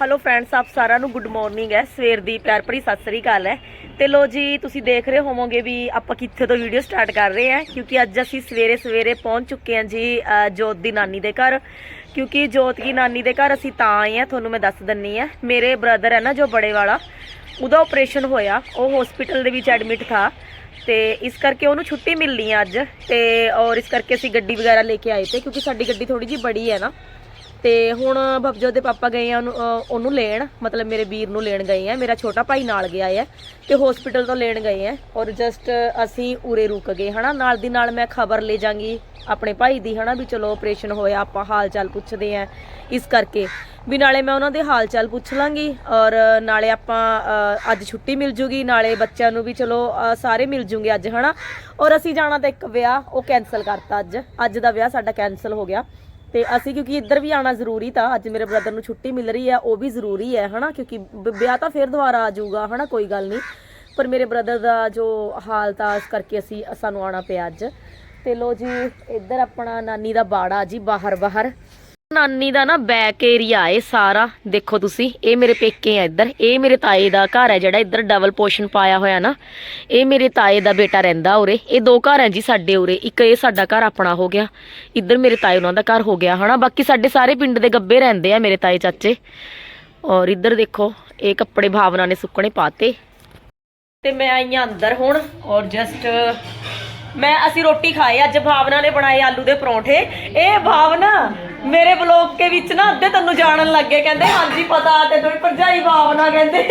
Hello friends ਆਪ ਸਾਰਿਆਂ ਨੂੰ ਗੁੱਡ ਮਾਰਨਿੰਗ ਹੈ। ਸਵੇਰ ਦੀ ਪਿਆਰ ਭਰੀ ਸਤਿ ਸ੍ਰੀ ਅਕਾਲ ਹੈ। ਤੇ ਲੋ ਜੀ, ਤੁਸੀਂ ਦੇਖ ਰਹੇ ਹੋਵੋਗੇ ਵੀ ਆਪਾਂ ਕਿੱਥੇ ਤੋਂ ਵੀਡੀਓ ਸਟਾਰਟ ਕਰ ਰਹੇ ਹਾਂ, ਕਿਉਂਕਿ ਅੱਜ ਅਸੀਂ ਸਵੇਰੇ ਸਵੇਰੇ ਪਹੁੰਚ ਚੁੱਕੇ ਹਾਂ ਜੀ ਜੋਤ ਦੀ ਨਾਨੀ ਦੇ ਘਰ। ਕਿਉਂਕਿ ਜੋਤ ਦੀ ਨਾਨੀ ਦੇ ਘਰ ਅਸੀਂ ਤਾਂ ਆਏ ਹਾਂ, ਤੁਹਾਨੂੰ ਮੈਂ ਦੱਸ ਦਿੰਨੀ ਆ ਮੇਰੇ ਬ੍ਰਦਰ ਹੈ ਨਾ ਜੋ ਬੜੇ ਵਾਲਾ, ਉਹਦਾ ਆਪਰੇਸ਼ਨ ਹੋਇਆ। ਉਹ ਹਸਪੀਟਲ ਦੇ ਵਿੱਚ ਐਡਮਿਟ ਥਾ। ਤੇ ਇਸ ਕਰਕੇ ਉਹਨੂੰ ਛੁੱਟੀ ਮਿਲਣੀ ਆ ਅੱਜ। ਤੇ ਔਰ ਇਸ ਕਰਕੇ ਅਸੀਂ ਗੱਡੀ ਵਗੈਰਾ ਲੈ ਕੇ ਆਏ ਤੇ, ਕਿਉਂਕਿ ਸਾਡੀ ਗੱਡੀ ਥੋੜੀ ਜੀ ਬੜੀ ਹੈ ਨਾ। ਤੇ ਹੁਣ ਭਵਜੋਤ ਦੇ ਪਾਪਾ ਗਏ ਆ, ਉਹਨੂੰ ਉਹਨੂੰ ਲੈਣ, ਮਤਲਬ ਮੇਰੇ ਵੀਰ ਨੂੰ ਲੈਣ ਗਏ ਆ, ਮੇਰਾ ਛੋਟਾ ਭਾਈ ਨਾਲ ਗਿਆ ਹੈ ਤੇ ਹਸਪੀਟਲ ਤੋਂ ਲੈਣ ਗਏ ਆ ਔਰ ਜਸਟ ਅਸੀਂ ਉਰੇ ਰੁਕ ਗਏ, ਹਨਾ, ਨਾਲ ਦੀ ਨਾਲ ਮੈਂ ਖਬਰ ਲੈ ਜਾਗੀ ਆਪਣੇ ਭਾਈ ਦੀ, ਹਨਾ, ਵੀ ਚਲੋ ਆਪਰੇਸ਼ਨ ਹੋਇਆ, ਆਪਾਂ ਹਾਲ ਚਾਲ ਪੁੱਛਦੇ ਆ ਇਸ ਕਰਕੇ। ਵੀ ਨਾਲੇ ਮੈਂ ਉਹਨਾਂ ਦੇ ਹਾਲ ਚਾਲ ਪੁੱਛ ਲਾਂਗੀ ਔਰ ਨਾਲੇ ਆਪਾਂ ਅੱਜ ਛੁੱਟੀ ਮਿਲ ਜੂਗੀ, ਨਾਲੇ ਬੱਚਿਆਂ ਨੂੰ ਵੀ ਚਲੋ ਸਾਰੇ ਮਿਲ ਜੂਗੇ ਅੱਜ, ਹਨਾ। ਔਰ ਅਸੀਂ ਜਾਣਾ ਤਾਂ ਇੱਕ ਵਿਆਹ, ਉਹ ਕੈਨਸਲ ਕਰਤਾ ਅੱਜ ਅੱਜ ਦਾ ਵਿਆਹ ਸਾਡਾ ਕੈਨਸਲ ਹੋ ਗਿਆ। ਤੇ ਅਸੀਂ ਕਿਉਂਕਿ ਇੱਧਰ ਵੀ ਆਣਾ ਜ਼ਰੂਰੀ ਤਾਂ, ਅੱਜ ਮੇਰੇ ਬ੍ਰਦਰ ਨੂੰ ਛੁੱਟੀ ਮਿਲ ਰਹੀ ਹੈ ਉਹ ਵੀ ਜ਼ਰੂਰੀ ਹੈ, ਹਨਾ? ਕਿਉਂਕਿ ਵਿਆਹ ਤਾਂ ਫੇਰ ਦੁਬਾਰਾ ਆ ਜਾਊਗਾ, ਹਨਾ? ਕੋਈ ਗੱਲ ਨਹੀਂ। ਪਰ ਮੇਰੇ ਬ੍ਰਦਰ ਦਾ ਜੋ ਹਾਲਤ ਆ ਇਸ ਕਰਕੇ ਅਸੀਂ, ਸਾਨੂੰ ਆਣਾ ਪਿਆ ਅੱਜ। ਤੇ ਲੋ ਜੀ, ਇੱਧਰ ਆਪਣਾ ਨਾਨੀ ਦਾ ਬਾੜਾ ਜੀ ਬਾਹਰ ਬਾਹਰ ਨਾਨੀ ਦਾ ਨਾ ਬੈਕ ਏਰੀਆ ਏ ਸਾਰਾ, ਦੇਖੋ ਤੁਸੀਂ, ਇਹ ਮੇਰੇ ਪੇਕੇ ਆ ਇੱਧਰ, ਇਹ ਮੇਰੇ ਤਾਏ ਦਾ ਘਰ ਹੈ ਜਿਹੜਾ ਇੱਧਰ ਡਬਲ ਪੋਰਸ਼ਨ ਪਾਇਆ ਹੋਇਆ ਨਾ, ਇਹ ਮੇਰੇ ਤਾਏ ਦਾ ਬੇਟਾ ਰਹਿੰਦਾ ਉਰੇ, ਇਹ ਦੋ ਘਰ ਹੈ ਜੀ ਸਾਡੇ ਉਰੇ, ਇੱਕ ਇਹ ਸਾਡਾ ਘਰ ਆਪਣਾ ਹੋ ਗਿਆ, ਇੱਧਰ ਮੇਰੇ ਤਾਏ ਉਹਨਾਂ ਦਾ ਘਰ ਹੋ ਗਿਆ, ਹਨਾ, ਬਾਕੀ ਸਾਡੇ ਸਾਰੇ ਪਿੰਡ ਦੇ ਗੱਬੇ ਰਹਿੰਦੇ ਆ ਮੇਰੇ ਤਾਏ ਚਾਚੇ, ਔਰ ਇੱਧਰ ਦੇਖੋ, ਇਹ ਕੱਪੜੇ ਭਾਵਨਾ ਨੇ ਸੁੱਕਣੇ ਪਾਤੇ, ਤੇ ਮੈਂ ਆਈ ਆਂ ਅੰਦਰ ਹੁਣ, ਔਰ ਜਸਟ ਮੈਂ, ਅਸੀਂ ਰੋਟੀ ਖਾਏ ਅੱਜ ਭਾਵਨਾ ਨੇ ਬਣਾਏ ਆਲੂ ਦੇ ਪਰੌਂਠੇ, ਇਹ ਭਾਵਨਾ ਮੇਰੇ ਬਲੌਗ ਕੇ ਵਿੱਚ ਨਾ ਅੱਧੇ ਤੈਨੂੰ ਜਾਣਨ ਲੱਗੇ ਕਹਿੰਦੇ ਹਾਂਜੀ ਪਤਾ ਤੇ ਤੁਹਾਡੀ ਭਰਜਾਈ ਭਾਵਨਾ ਕਹਿੰਦੇ।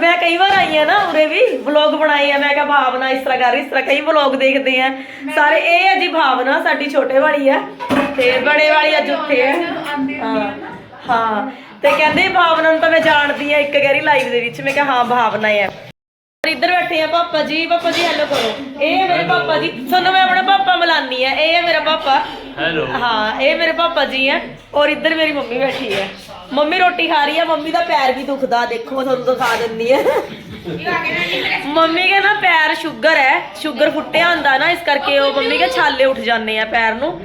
ਮੈਂ ਕਈ ਵਾਰ ਆਈ ਆ ਨਾ ਉਰੇ ਵੀ ਵਲੌਗ ਬਣਾਏ ਆ ਮੈਂ ਕਿਹਾ ਭਾਵਨਾ ਇਸ ਤਰ੍ਹਾਂ ਕਰ ਇਸ ਤਰ੍ਹਾਂ ਕਈ ਵਲੌਗ ਦੇਖਦੇ ਆ। ਸਾਰੇ ਇਹ ਹੈ ਜੀ ਭਾਵਨਾ ਸਾਡੀ ਛੋਟੇ ਵਾਲੀ ਆ ਤੇ ਬੜੇ ਵਾਲੀ ਅੱਜ ਉੱਥੇ ਹੈ ਹਾਂ ਤੇ ਕਹਿੰਦੇ ਭਾਵਨਾ ਨੂੰ ਤਾਂ ਮੈਂ ਜਾਣਦੀ ਆ ਇੱਕ ਗੈਰੀ ਲਾਈਵ ਦੇ ਵਿੱਚ ਮੈਂ ਕਿਹਾ ਹਾਂ ਭਾਵਨਾ ਹੈ ਔਰ ਇੱਧਰ ਬੈਠੇ ਆ ਪਾਪਾ ਜੀ ਪਾਪਾ ਜੀ ਹੈਲੋ ਕਰੋ। ਇਹ ਮੇਰੇ ਪਾਪਾ ਜੀ ਤੁਹਾਨੂੰ ਮੈਂ ਆਪਣਾ ਪਾਪਾ ਮਿਲਾਨੀ ਆ ਇਹ ਹੈ ਮੇਰਾ ਪਾਪਾ। ਹੈਲੋ ਹਾਂ ਇਹ ਮੇਰੇ ਪਾਪਾ ਜੀ ਹੈ ਔਰ ਇੱਧਰ ਮੇਰੀ ਮੰਮੀ ਬੈਠੀ ਹੈ ਮੰਮੀ ਰੋਟੀ ਖਾ ਰਹੀ ਹੈ ਮੰਮੀ ਦਾ ਪੈਰ ਵੀ ਦੁਖਦਾ ਦੇਖੋ ਤੁਹਾਨੂੰ ਦਿਖਾ ਦਿੰਦੀ ਹੈ ਮੰਮੀ ਕੇ ਪੈਰ ਸ਼ੂਗਰ ਹੈ ਸ਼ੂਗਰ ਫੁੱਟਿਆ ਹੁੰਦਾ ਨਾ ਇਸ ਕਰਕੇ ਉਹ ਮੰਮੀ ਕੇ ਛਾਲੇ ਉੱਠ ਜਾਂਦੇ ਆ ਪੈਰ ਨੂੰ।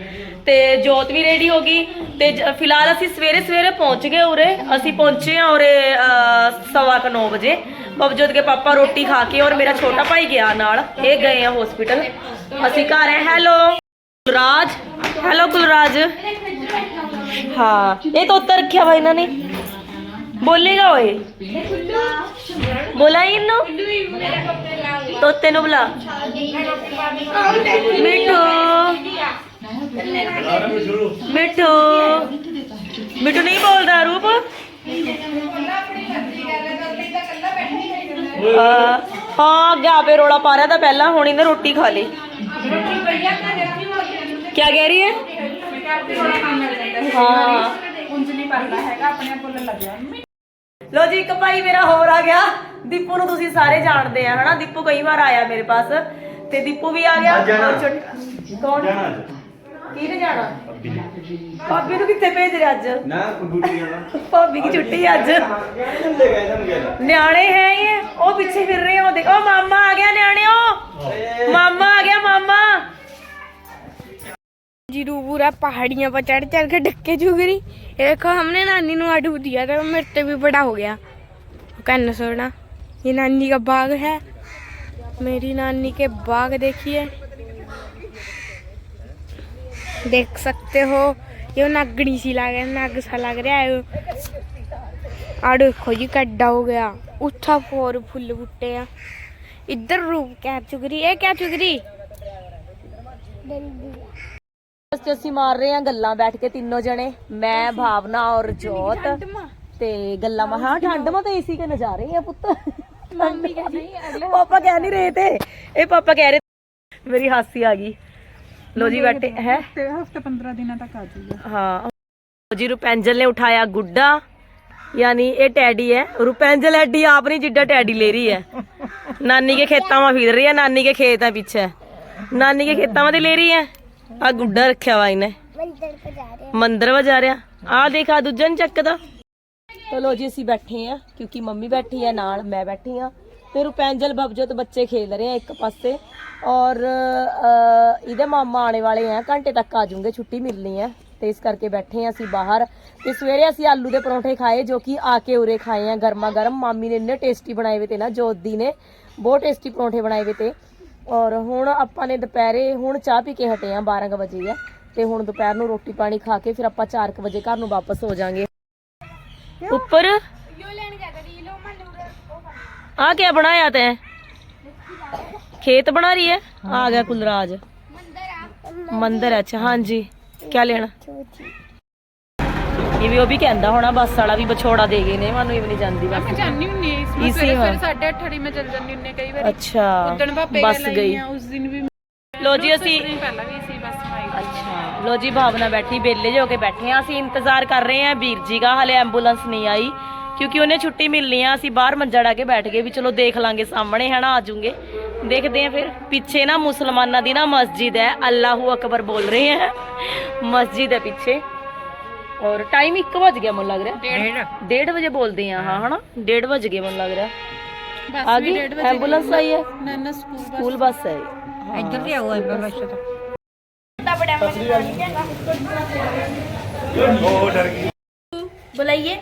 ਤੇ ਜੋਤ ਵੀ ਰੈਡੀ ਹੋ ਗਈ। ਤੇ ਜ- ਫਿਲਹਾਲ ਅਸੀਂ ਸਵੇਰੇ ਸਵੇਰੇ ਪਹੁੰਚ ਗਏ ਉਰੇ। ਅਸੀਂ ਪਹੁੰਚੇ ਆ ਉਰੇ ਅਹ, ਸਵਾ ਕੁ ਨੌ ਵਜੇ। ਬਬਜੋਤ ਕੇ ਪਾਪਾ ਰੋਟੀ ਖਾ ਕੇ ਔਰ ਮੇਰਾ ਛੋਟਾ ਭਾਈ ਗਿਆ ਨਾਲ। ਇਹ ਗਏ ਆ ਹਸਪੀਟਲ ਅਸੀਂ ਘਰ ਹੈ ਹੈਲੋ ਕੁਲਰਾਜ। ਹੈਲੋ ਕੁਲਰਾਜ। ਹਾਂ, ਇਹ ਤਾਂ ਉੱਤਰ ਰੱਖਿਆ ਵਾ ਇਹਨਾਂ ਨੇ। ਬੋਲੇਗਾ ਓਏ। ਬੋਲਾ ਇਹਨੂੰ। ਤੋਤੇ ਨੂੰ ਬੁਲਾ। ਮਿੱਠੂ। ਮਿੱਠੂ। ਮਿੱਠੂ ਨਹੀਂ ਬੋਲਦਾ, ਰੂਪ। ਹਾਂ ਹਾਂ, ਅੱਗੇ ਆਪੇ ਰੋਲਾ ਪਾ ਰਿਹਾ ਤਾਂ ਪਹਿਲਾਂ ਹੁਣ ਇਹਨੇ ਰੋਟੀ ਖਾ ਲਈ। ਕਹਿ ਰਹੀ ਹੈ? ਹਾਂ। ਲੋ ਜੀ ਇੱਕ ਭਾਈ ਮੇਰਾ ਹੋਰ ਆ ਗਿਆ। ਦੀਪੂ ਨੂੰ ਤੁਸੀਂ ਸਾਰੇ ਜਾਣਦੇ ਆ ਹਨਾ? ਦੀਪੂ ਕਈ ਵਾਰ ਆਇਆ ਮੇਰੇ ਪਾਸ। ਤੇ ਦੀਪੂ ਵੀ ਆ ਗਿਆ। ਅੱਜ ਜਾਣਾ। ਔਰ ਛੋਟਾ- ਕੌਣ? ਜਾਣਾ ਕਿਹਨੇ ਜਾਣਾ? ਭਾਬੀ ਨੂੰ। ਕਿੱਥੇ ਭੇਜ ਰਿਹਾ ਅੱਜ? ਨਾ ਡਿਊਟੀ ਜਾਣਾ ਭਾਬੀ ਦੀ ਛੁੱਟੀ ਅੱਜ। ਗਏ ਨੂੰ ਗਿਆ ਨਿਆਣੇ ਹੈ ਇਹ। ਉਹ ਪਿੱਛੇ ਫਿਰ ਰਹੇ ਦੇਖ ਉਹ ਮਾਮਾ ਆ ਗਿਆ ਨਿਆਣਿਓ। ਮਾਮਾ ਆ ਗਿਆ ਮਾਮਾ। जीरू पूरा पहाड़ियाँ पर चढ़ चढ़ के ढक्के चुग रही। देखो, हमने नानी नु आडू दिया तो मेरे से भी बड़ा हो गया। कहना सोना, ये नानी का बाग है। मेरी नानी के बाग देखिए। देख सकते हो, ये नागनी सी लग रहा नाग सा लग रहा है। आड़ू देखो जी कड्डा हो गया। उठा फोर फुल बूटे इधर रूप क्या चुग रही है क्या चुग रही। ਤੇ ਅਸੀਂ ਮਾਰ ਰਹੇ ਹਾਂ ਗੱਲਾਂ ਬੈਠ ਕੇ ਤਿੰਨੋਂ ਜਣੇ ਮੈਂ ਭਾਵਨਾ ਔਰ ਜੋਤ ਤੇ ਗੱਲਾਂ ਮਾ ਹਾਂ ਠੰਡ ਮਾ ਤਾਂ ਏਸੀ ਕੇ ਨਜ਼ਾਰੇ ਆ ਪੁੱਤ। ਮੰਮੀ ਪਾਪਾ ਕਹਿ ਨਹੀਂ ਰਹੇ ਤੇ। ਇਹ ਪਾਪਾ ਕਹਿ ਰਹੇ ਮੇਰੀ ਹਾਸੀ ਆ ਗਈ। ਲੋ ਜੀ ਬੈਠੇ ਹੈ? ਤੇ ਹਫ਼ਤੇ 15 ਦਿਨਾਂ ਤੱਕ ਆ ਜਾਊਗਾ। ਹਾਂ। ਜੀ ਰੁਪੈਂਜਲ ਨੇ ਉਠਾਇਆ ਗੁੱਡਾ। ਯਾਨੀ ਇਹ ਟੈਡੀ ਹੈ। ਰੁਪੈਂਜਲ ਐਡੀ ਆਪ ਨਹੀਂ ਜਿੱਡਾ ਟੈਡੀ ਲੈ ਰਹੀ ਹੈ। ਨਾਨੀ ਕੇ ਖੇਤਾਂ ਮਾ ਫਿਰ ਰਹੀ ਹੈ। ਨਾਨੀ ਕੇ ਖੇਤ ਪਿੱਛੇ। ਨਾਨੀ ਕੇ ਖੇਤਾਂ ਮਾ ਤੇ ਲੈ ਰਹੀ ਹੈ। ਆ ਗੁੱਡਾ ਰੱਖਿਆ ਵਾ ਇਹਨੇ। ਮੰਦਰ ਵਜਾ ਰਿਹਾ। ਆ ਦੇਖ ਆ ਦੂਜਾ ਚੱਕਦਾ। ਚਲੋ ਜੀ ਅਸੀਂ ਬੈਠੇ ਆ ਕਿਉਂਕਿ ਮੰਮੀ ਬੈਠੀ ਹੈ ਨਾਲ ਮੈਂ ਬੈਠੀ ਆ। ਤੇ ਰੁਪੈਂਜਲ ਬਬਜੋਤ ਬੱਚੇ ਖੇਲ ਰਹੇ ਆ ਇੱਕ ਪਾਸੇ। ਔਰ ਇਹਦੇ ਮਾਮਾ ਆਣੇ ਵਾਲੇ ਆ ਘੰਟੇ ਤੱਕ ਆ ਜਾਊਂਗੇ ਛੁੱਟੀ ਮਿਲਣੀ ਹੈ ਤੇ ਇਸ ਕਰਕੇ ਬੈਠੇ ਆ ਅਸੀਂ ਬਾਹਰ। ਤੇ ਸਵੇਰੇ ਅਸੀਂ ਆਲੂ ਦੇ ਪਰੌਂਠੇ ਖਾਏ ਜੋ ਕਿ ਆ ਕੇ ਉਰੇ ਖਾਏ ਆ ਗਰਮਾ ਗਰਮ ਮਾਮੀ ਨੇ ਇੰਨੇ ਟੇਸਟੀ ਬਣਾਏ ਵੇ ਤੇ ਨਾ ਜੋਤ ਦੀ ਨੇ। ਬਹੁਤ ਟੇਸਟੀ ਪਰੌਂਠੇ ਬਣਾਏ ਵੇ ਤੇ। ਔਰ ਹੁਣ ਆਪਾਂ ਨੇ ਦੁਪਹਿਰੇ ਹੁਣ ਚਾਹ ਪੀ ਕੇ ਹਟੇ ਆ 12 ਵਜੇ ਆ ਤੇ ਹੁਣ ਦੁਪਹਿਰ ਨੂੰ ਰੋਟੀ ਪਾਣੀ ਖਾ ਕੇ ਫਿਰ ਆਪਾਂ 4 ਵਜੇ ਘਰ ਨੂੰ ਵਾਪਸ ਹੋ ਜਾਾਂਗੇ। ਉੱਪਰ? ਆ ਕੀ ਬਣਾਇਆ ਤੈਂ? ਖੇਤ ਬਣਾ ਰਹੀ ਹੈ ਆ ਗਿਆ ਕੁਲਰਾਜ। ਮੰਦਰ ਹੈ ਅੱਛਾ ਹਾਂਜੀ। ਕੀ ਲੈਣਾ? ਇਹ ਵੀ ਉਹ ਵੀ ਕਹਿੰਦਾ ਹੋਣਾ ਬੱਸ ਵਾਲਾ ਵੀ ਵਿਛੋੜਾ ਦੇ ਗਏ ਨੇ ਮੈਨੂੰ ਨਹੀਂ ਜਾਂਦੀ ਮੈਂ ਬੱਸ। ਜਾਣੀ ਹੁੰਨੀ ਆ ਇਸ ਇਸੇ ਮੈਂ ਸਵੇਰੇ ਵਾਰ। ਸਵੇਰੇ 8:30 ਮੈਂ ਚੱਲ ਜਾਂਦੀ ਹੁੰਨੀ ਆ ਕਈ ਵਾਰੀ। ਅੱਛਾ ਉਦਣ ਭਾਪੇ ਬੱਸ ਗਈ। ਆ ਉਸ ਦਿਨ ਵੀ ਲੋ ਜੀ ਅਸੀਂ ਦਿਨ ਪਹਿਲਾਂ ਵੀ ਸੀ ਬੱਸ ਆਈ। ਅੱਛਾ ਲੋ ਜੀ ਭਾਵਨਾ ਬੈਠੀ ਬੇਲੇ ਜੋ ਕੇ ਬੈਠੇ ਆ ਅਸੀਂ ਇੰਤਜ਼ਾਰ ਕਰ ਰਹੇ ਆ ਵੀਰ ਜੀ ਦਾ ਹਲੇ ਐਂਬੂਲੈਂਸ ਨਹੀਂ ਆਈ ਕਿਉਂਕਿ ਉਹਨੇ ਛੁੱਟੀ ਮਿਲਣੀ ਆ। ਅਸੀਂ ਬਾਹਰ ਮੰਜਾ ਡਾ ਕੇ ਬੈਠ ਗਏ ਵੀ ਚਲੋ ਦੇਖ ਲਾਂਗੇ ਸਾਹਮਣੇ ਹੈ ਨਾ ਆ ਜੂਗੇ। ਦੇਖਦੇ ਆ ਫਿਰ ਪਿੱਛੇ ਨਾ ਮੁਸਲਮਾਨਾਂ ਦੀ ਨਾ ਮਸਜਿਦ ਹੈ ਅੱਲਾਹੂ ਅਕਬਰ ਬੋਲ ਰਹੇ ਹੈ ਮਸਜਿਦ ਹੈ ਪਿੱਛੇ। ਔਰ ਟਾਈਮ 1 ਵਜ ਗਿਆ ਮੈਨੂੰ ਲੱਗ ਰਿਹਾ। 1:30 ਵਜੇ ਬੋਲਦੇ ਆ ਹਾਂ ਹਨਾ? 1:30 ਵਜ ਗਏ ਮੈਨੂੰ ਲੱਗ ਰਿਹਾ। ਬੱਸ ਆ ਵੀ ਗਈ? 1:30 ਵਜੇ ਐਂਬੂਲੈਂਸ ਆਈ ਹੈ? ਨਾ ਨਾ ਸਕੂਲ ਬੱਸ। ਸਕੂਲ ਬੱਸ ਹੈ। ਇੱਧਰ ਤੇ ਆਓ ਐਂਬੂਲੈਂਸ ਤਾਂ। ਉਹ ਡਰ ਗਈ ਬੁਲਾਈਏ।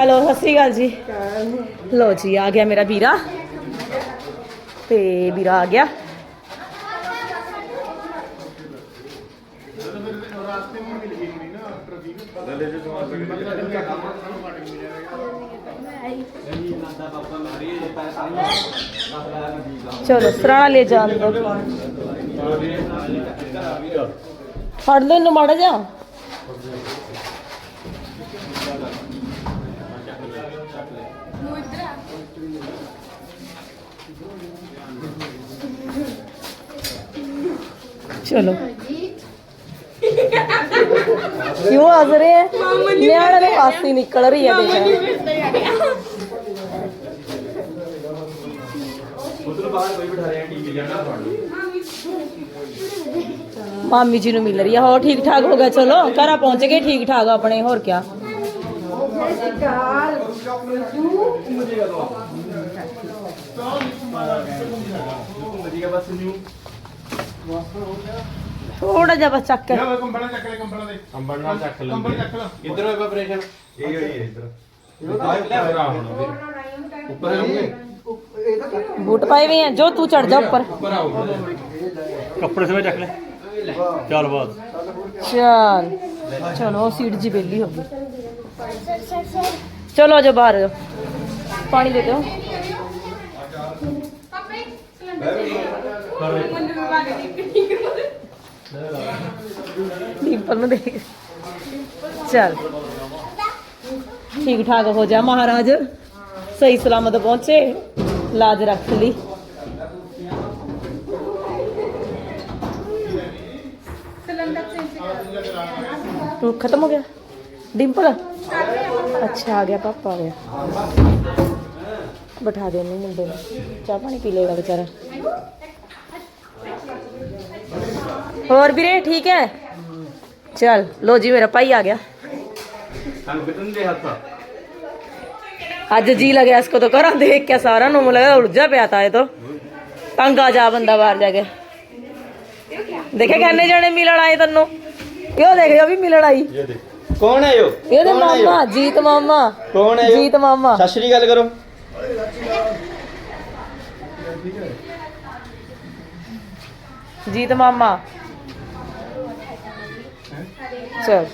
ਹੈਲੋ, ਸਤਿ ਸ਼੍ਰੀ ਅਕਾਲ ਜੀ। ਲੋ ਜੀ, ਆ ਗਿਆ ਮੇਰਾ ਵੀਰਾ। ਤੇ ਵੀਰਾ ਆ ਗਿਆ। ਚਲੋ ਸਰਾਣਾ ਲੈ ਜਾਣ ਦੋ। ਫੜ ਲੈ ਇਹਨੂੰ ਮਾੜਾ ਜਾ ਚਲੋ। ਕਿਉਂ ਹੱਸ ਰਹੇ ਹੈ ਨਿਆਣੇ ਦੇ ਪਾਸੇ ਨਿਕਲ ਰਹੀ ਹੈ ਦੇਖ ਮਾਮੀ ਜੀ ਨੂੰ ਮਿਲ ਰਹੀ ਹੈ ਹੋਰ ਠੀਕ ਠਾਕ ਹੋ ਗਿਆ? ਚਲੋ ਘਰਾਂ ਪਹੁੰਚ ਗਏ ਠੀਕ ਠਾਕ ਆਪਣੇ ਹੋਰ ਕਿਆ? ਲਓ ਬਸ ਨਿਊ ਥੋੜਾ ਜਿਹਾ ਬਸ ਚੱਕ ਲੈ ਕੰਬਲਾਂ ਚੱਕ ਲੈ ਕੰਬਲਾਂ ਦੇ। ਕੰਬਲ ਨਾਲ ਚੱਕ ਕੰਬਲ ਚੱਕ ਲਾ। ਇਧਰ ਹੋਇਆ ਆਪਰੇਸ਼ਨ ਇਹ ਹੋਈ ਹੈ ਇੱਧਰ। ਬੂਟ ਪਾਏ ਵੀ ਆ ਜੋ ਤੂੰ ਚੜ ਜਾ ਉੱਪਰ। ਉੱਪਰ ਕੱਪੜੇ ਸਵੇ ਚੱਕ ਲੈ। ਚੱਲ ਬਾਤ ਚਲ। ਚਲੋ ਸੀਟ ਜੀ ਬੇਲੀ ਹੋ ਗਈ। ਚਲੋ ਜੋ ਬਾਹਰ ਜਾਓ। ਪਾਣੀ ਦੇ ਦਿਓ। डिम्पल में देख। चल। ठीक ठाक हो जा महाराज। सही सलामत पहुँचे। लाज रख ली। तो खत्म हो गया? डिम्पल अच्छा आ गया पापा, आ गया। बैठा देने मुंडे में। चाह पानी पी लेगा बेचारा। और भी ठीक है? ਚਲ ਲੋ ਜੀ ਮੇਰਾ ਭਾਈ ਆ ਗਿਆ। ਸਾਨੂੰ ਕਿਤਨ ਦੇ ਹੱਥ ਅੱਜ ਜੀ ਲੱਗਿਆ ਇਸਕੋ ਤਾਂ ਘਰਾਂ ਦੇਖ ਕੇ ਸਾਰਾ ਨੂੰ ਮੈਨੂੰ ਲੱਗਾ ਉਲਝਾ ਪਿਆ ਤਾ ਇਹ ਤਾਂ। ਤੰਗ ਆ ਜਾ ਬੰਦਾ ਬਾਹਰ ਜਾ ਕੇ। ਦੇਖੇ ਕਿੰਨੇ ਜਣੇ ਮਿਲਣ ਆਏ ਤੈਨੂੰ? ਕਿਉਂ ਦੇਖਿਓ ਵੀ ਮਿਲਣ ਆਈ? ਇਹ ਕੌਣ ਹੈ ਯੋ ਇਹਦੇ ਮਾਮਾ ਜੀਤ ਮਾਮਾ। ਕੌਣ ਹੈ ਜੀਤ ਮਾਮਾ। ਸਤਿ ਸ਼੍ਰੀ ਅਕਾਲ ਕਰੋ। ਜੀਤ ਮਾਮਾ। ਚਲ।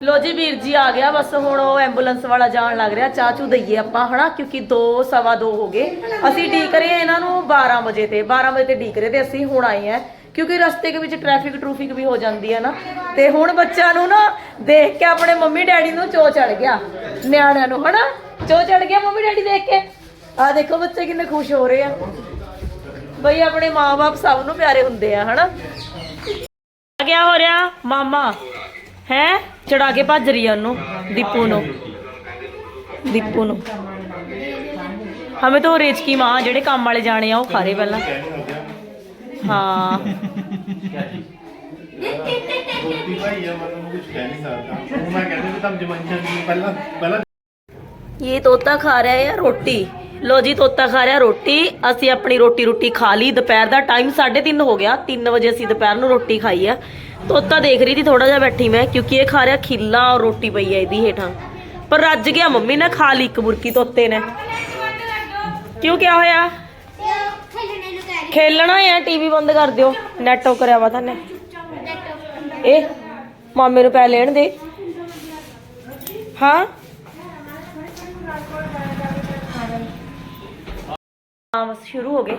ਲੋ ਜੀ ਵੀਰ ਜੀ ਆ ਗਿਆ, ਬਸ ਹੁਣ ਉਹ ਐਂਬੂਲੈਂਸ ਵਾਲਾ ਜਾਣ ਲੱਗ ਰਿਹਾ, ਚਾਹ ਚੂ ਦਈਏ ਆਪਾਂ, ਹਨਾ? ਕਿਉਂਕਿ 2 ਸਵਾ 2 ਹੋ ਗਏ। ਅਸੀਂ ਢੀਕ ਰਹੇ ਇਹਨਾਂ ਨੂੰ 12 ਵਜੇ ਤੇ 12 ਵਜੇ ਤੇ ਢੀਕ ਰਹੇ ਤੇ ਅਸੀਂ ਹੁਣ ਆਏ ਆ ਕਿਉਂਕਿ ਰਸਤੇ ਦੇ ਵਿੱਚ ਟ੍ਰੈਫਿਕ ਟਰੂਫਿਕ ਵੀ ਹੋ ਜਾਂਦੀ ਹੈ ਨਾ। ਤੇ ਹੁਣ ਬੱਚਿਆਂ ਨੂੰ ਨਾ ਦੇਖ ਕੇ ਆਪਣੇ ਮੰਮੀ ਡੈਡੀ ਨੂੰ ਚੋ ਚੜ ਗਿਆ, ਨਿਆਣਿਆਂ ਨੂੰ, ਹਨਾ? ਚੋ ਚੜ ਗਿਆ ਮੰਮੀ ਡੈਡੀ ਦੇਖ ਕੇ। ਆ ਦੇਖੋ ਬੱਚੇ ਕਿੰਨੇ ਖੁਸ਼ ਹੋ ਰਹੇ ਆ। ਬਈ ਆਪਣੇ ਮਾਪੇ ਸਭ ਨੂੰ ਪਿਆਰੇ ਹੁੰਦੇ ਆ, ਹਨਾ? ਆ ਗਿਆ ਹੋ ਰਿਹਾ? ਮਾਮਾ। ਹੈ? ਚੜਾ ਕੇ ਭੱਜ ਰਹੀ ਆ ਉਹਨੂੰ ਦੀਪੂ ਨੂੰ। ਦੀਪੂ ਨੂੰ। ਹਮੇ ਤਾਂ ਰੇਚ ਕੀ ਮਾਂ ਜਿਹੜੇ ਕੰਮ ਵਾਲੇ ਜਾਣੇ ਆ ਉਹ ਖਾ ਰਹੇ ਪਹਿਲਾਂ। ਹਾਂ। ਰੋਟੀ ਭਾਈ ਆ ਮਤਲਬ ਕੁਝ ਕਹਿ ਨਹੀਂ ਸਕਦਾ ਉਹ ਮੈਂ ਕਹਿੰਦਾ ਵੀ ਤੁਹਾਨੂੰ ਜਮਾਈਆਂ ਨਹੀਂ ਪਹਿਲਾਂ ਪਹਿਲਾਂ ਇਹ ਤੋਤਾ ਖਾ ਰਿਹਾ ਹੈ ਰੋਟੀ। ਲੋ ਜੀ ਤੋਤਾ ਖਾ ਰਿਹਾ ਰੋਟੀ। ਅਸੀਂ ਆਪਣੀ ਰੋਟੀ ਰੋਟੀ ਖਾ ਲਈ। ਦੁਪਹਿਰ ਦਾ ਟਾਈਮ 3:30 ਹੋ ਗਿਆ। 3 ਵਜੇ ਅਸੀਂ ਦੁਪਹਿਰ ਨੂੰ ਰੋਟੀ ਖਾਈ ਆ। ਤੋਤਾ ਦੇਖ ਰਹੀ ਸੀ ਥੋੜਾ ਜਿਹਾ ਬੈਠੀ ਮੈਂ ਕਿਉਂਕਿ ਇਹ ਖਾ ਰਿਹਾ ਖਿੱਲਾ ਔਰ ਰੋਟੀ ਪਈ ਹੈ ਇਹਦੀ ਹੇਠਾਂ। ਪਰ ਰੱਜ ਗਿਆ ਮੰਮੀ ਨੇ ਖਾ ਲਈ ਇੱਕ ਬੁਰਕੀ ਤੋਤੇ ਨੇ। ਕਿਉਂ ਕਿਆ ਹੋਇਆ? ਖੇਲਣਾ ਹੈ ਟੀਵੀ ਬੰਦ ਕਰ ਦਿਓ। ਨੈਟ ਆਫ ਕਰਿਆ ਵਾ ਤਾਂ ਇਹ ਮਾਮੇ ਨੂੰ ਪੈ ਲੈਣ ਦੇ। ਹਾਂ? ਹਾਂ ਸ਼ੁਰੂ ਹੋ ਗਏ।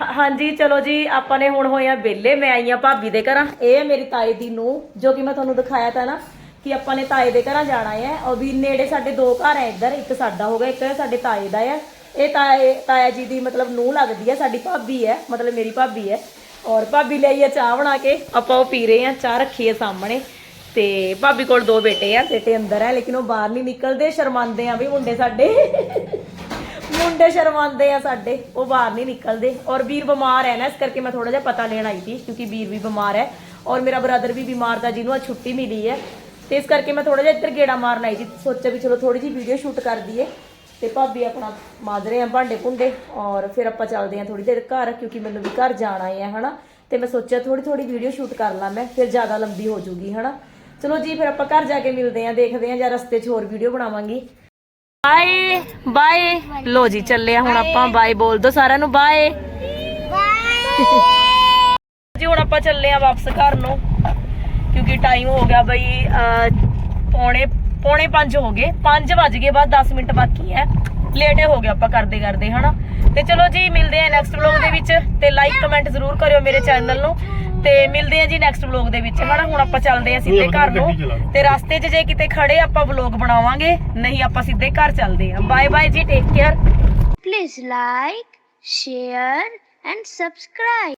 ਹਾਂ- ਹਾਂਜੀ ਚਲੋ ਜੀ ਆਪਾਂ ਨੇ ਹੁਣ ਹੋਇਆ ਵਿਹਲੇ ਮੈਂ ਆਈ ਆ ਭਾਬੀ ਦੇ ਘਰਾਂ। ਇਹ ਹੈ ਮੇਰੀ ਤਾਏ ਦੀ ਨੂੰ ਜੋ ਕਿ ਮੈਂ ਤੁਹਾਨੂੰ ਦਿਖਾਇਆ ਤਾਂ ਨਾ ਕਿ ਆਪਾਂ ਨੇ ਤਾਏ ਦੇ ਘਰਾਂ ਜਾਣਾ ਹੈ। ਉਹ ਵੀ ਨੇੜੇ ਸਾਡੇ ਦੋ ਘਰ ਹੈ ਇੱਧਰ ਇੱਕ ਸਾਡਾ ਹੋਗਾ ਇੱਕ ਸਾਡੇ ਤਾਏ ਦਾ ਹੈ। ਇਹ ਤਾਏ ਤਾਇਆ ਜੀ ਦੀ ਮਤਲਬ ਨੂੰ ਲੱਗਦੀ ਹੈ ਸਾਡੀ ਭਾਬੀ ਹੈ ਮਤਲਬ ਮੇਰੀ ਭਾਬੀ ਹੈ। ਔਰ ਭਾਬੀ ਲਈ ਹੈ ਚਾਹ ਬਣਾ ਕੇ ਆਪਾਂ ਉਹ ਪੀ ਰਹੇ ਹਾਂ ਚਾਹ ਰੱਖੀ ਹੈ ਸਾਹਮਣੇ। ਤੇ ਭਾਬੀ ਕੋਲ ਦੋ ਬੇਟੇ ਆ ਬੇਟੇ ਅੰਦਰ ਹੈ ਲੇਕਿਨ ਉਹ ਬਾਹਰ ਨਹੀਂ ਨਿਕਲਦੇ ਸ਼ਰਮਾਉਂਦੇ ਆ ਵੀ ਮੁੰਡੇ ਸਾਡੇ। ਮੁੰਡੇ ਸ਼ਰਮਾਉਂਦੇ ਆ ਸਾਡੇ, ਉਹ ਬਾਹਰ ਨਹੀਂ ਨਿਕਲਦੇ। ਔਰ ਵੀਰ ਬਿਮਾਰ ਹੈ ਨਾ, ਇਸ ਕਰਕੇ ਮੈਂ ਥੋੜਾ ਜਿਹਾ ਪਤਾ ਲੈਣ ਆਈ ਸੀ, ਕਿਉਂਕਿ ਵੀਰ ਵੀ ਬਿਮਾਰ ਹੈ। ਔਰ ਮੇਰਾ ਬ੍ਰਦਰ ਵੀ ਬਿਮਾਰ ਦਾ ਜਿਹਨੂੰ ਅੱਜ ਛੁੱਟੀ ਮਿਲੀ ਹੈ। ਤੇ ਇਸ ਕਰਕੇ ਮੈਂ ਥੋੜਾ ਜਿਹਾ ਇੱਧਰ ਗੇੜਾ ਮਾਰਨ ਆਈ ਸੀ, ਸੋਚਿਆ ਵੀ ਚਲੋ ਥੋੜੀ ਜਿਹੀ ਵੀਡੀਓ ਸ਼ੂਟ ਕਰ ਦਈਏ। ਤੇ ਭਾਬੀ ਆਪਣਾ ਮਾਜਰੇ ਆ ਭਾਂਡੇ ਭੁੰਡੇ, ਔਰ ਫਿਰ ਆਪਾਂ ਚੱਲਦੇ ਆ ਥੋੜੀ ਦੇਰ ਘਰ, ਕਿਉਂਕਿ ਮੈਨੂੰ ਵੀ ਘਰ ਜਾਣਾ ਹੈ, ਹਨਾ। ਤੇ ਮੈਂ ਸੋਚਿਆ ਥੋੜੀ ਥੋੜੀ ਵੀਡੀਓ ਸ਼ੂਟ ਕਰ ਲਾਂ ਮੈਂ, ਫਿਰ ਜ਼ਿਆਦਾ ਲੰਬੀ ਹੋ ਜੂਗੀ, ਹਨਾ। ਚਲੋ ਜੀ, ਫਿਰ ਆਪਾਂ ਘਰ ਜਾ ਕੇ ਮਿਲਦੇ ਆ ਦੇਖਦੇ ਆ ਜਾਂ ਰਸਤੇ 'ਚ ਹੋਰ ਵੀਡੀਓ ਬਣਾਵਾਂਗੀ। ਬਾਏ ਬਾਏ ਲੋ ਜੀ ਚੱਲੇ ਆ ਹੁਣ ਆਪਾਂ। ਬਾਏ ਬੋਲ ਦੋ ਸਾਰਿਆਂ ਨੂੰ। ਬਾਏ ਜੀ ਹੁਣ ਆਪਾਂ ਚੱਲੇ ਆ ਵਾਪਸ ਘਰ ਨੂੰ। ਕਿਉਂਕਿ ਟਾਈਮ ਹੋ ਗਿਆ ਬਈ ਪੌਣੇ ਪੌਣੇ 5 ਹੋ ਗਏ। 5 ਵੱਜ ਗਏ ਬਾਅਦ 10 ਮਿੰਟ ਬਾਕੀ ਹੈ। ਲੇਟ ਹੋ ਗਿਆ ਆਪਾਂ ਕਰਦੇ ਕਰਦੇ ਹਨਾ? ਤੇ ਚਲੋ ਜੀ ਮਿਲਦੇ ਆ ਨੈਕਸਟ ਵਲੌਗ ਦੇ ਵਿੱਚ ਤੇ ਲਾਈਕ ਕਮੈਂਟ ਜ਼ਰੂਰ ਕਰਿਓ ਮੇਰੇ ਚੈਨਲ ਨੂੰ। ਤੇ ਮਿਲਦੇ ਆ ਜੀ ਨੈਕਸਟ ਵਲੌਗ ਦੇ ਵਿੱਚ। ਹਨਾ ਹੁਣ ਆਪਾਂ ਚੱਲਦੇ ਆ ਸਿੱਧੇ ਘਰ ਨੂੰ। ਤੇ ਰਸਤੇ 'ਚ ਜੇ ਕਿਤੇ ਖੜੇ ਆਪਾਂ ਵਲੌਗ ਬਣਾਵਾਂਗੇ ਨਹੀਂ ਆਪਾਂ ਸਿੱਧੇ ਘਰ ਚੱਲਦੇ ਆ ਬਾਏ ਬਾਏ ਜੀ take care Please like, share and subscribe